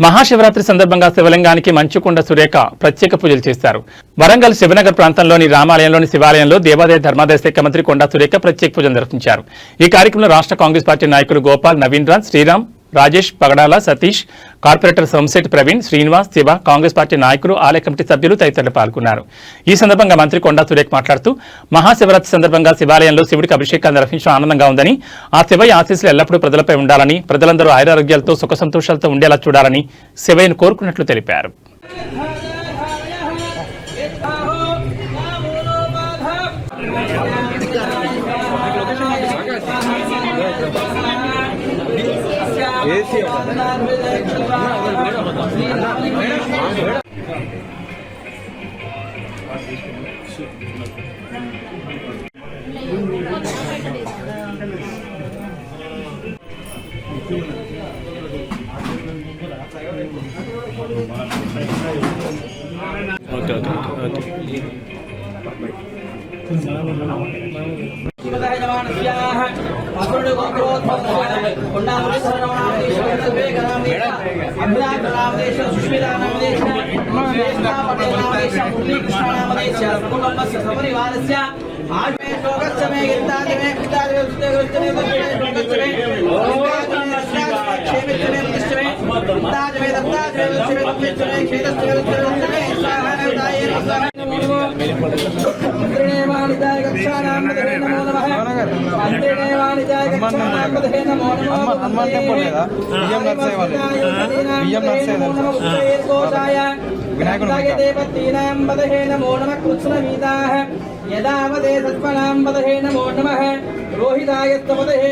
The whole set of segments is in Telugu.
మహాశివరాత్రి సందర్భంగా శివలింగానికి మంచుకొండ సురేఖ ప్రత్యేక పూజలు చేశారు. వరంగల్ శివనగర్ ప్రాంతంలోని రామాలయంలోని శివాలయంలో దేవాదాయ ధర్మాదాయ శాఖ మంత్రి కొండా సురేఖ ప్రత్యేక పూజలు నిర్వహించారు. ఈ కార్యక్రమంలో రాష్ట్ర కాంగ్రెస్ పార్టీ నాయకులు గోపాల్ నవీన్ రాజ్ శ్రీరామ్ రాజేష్ పగడాల సతీష్ కార్పొరేటర్ సోమశెట్టి ప్రవీణ్ శ్రీనివాస్ శివ కాంగ్రెస్ పార్టీ నాయకులు ఆలయ కమిటీ సభ్యులు తదితరులు పాల్గొన్నారు. ఈ సందర్భంగా మంత్రి కొండా సురేఖ్ మాట్లాడుతూ మహాశివరాత్రి సందర్భంగా శివాలయంలో శివుడికి అభిషేకాన్ని నిర్వహించడం ఆనందంగా ఉందని ఆ శివయ్య ఆశీస్సులు ఎల్లప్పుడూ ప్రజలపై ఉండాలని ప్రజలందరూ ఆయురారోగ్యాలతో సుఖ సంతోషాలతో ఉండేలా చూడాలని శివయ్యను కోరుకున్నట్లు తెలిపారు. ఓకే ఓకే ఓకే అమరుడు సుష్మిరామదేశ ఆజ్మే శోకచ్చమే గిరితాదిమే పితాదిమే ఉత్తేగోత్తమే శోకచ్చమే క్షేమిత్రమే ఉత్తిష్టమే హనుమాన్ టెంపుల్ లేదా బియ్యం నర్సయ్య వాళ్ళు బియ్యం నర్సయ్య వినాయకుడు యదావదే సత్పనాం పదహే నమో నమః రోహితాయ పదహే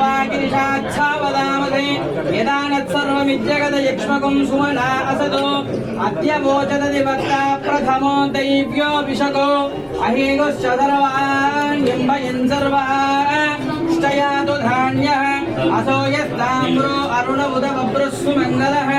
वचसा त्वा गिरिशाच्छा वदामहे यदानत्सर्वमिज्जगदयक्ष्मकं सुमना असतो अद्य वोचदति वक्ता प्रथमो दैव्यो विशको अहेगोश्च सर्वाण्यम्बयन् सर्वाष्टयातु धान्यः असो यस्ताम्रो अरुण उदबभ्रः सुमङ्गलः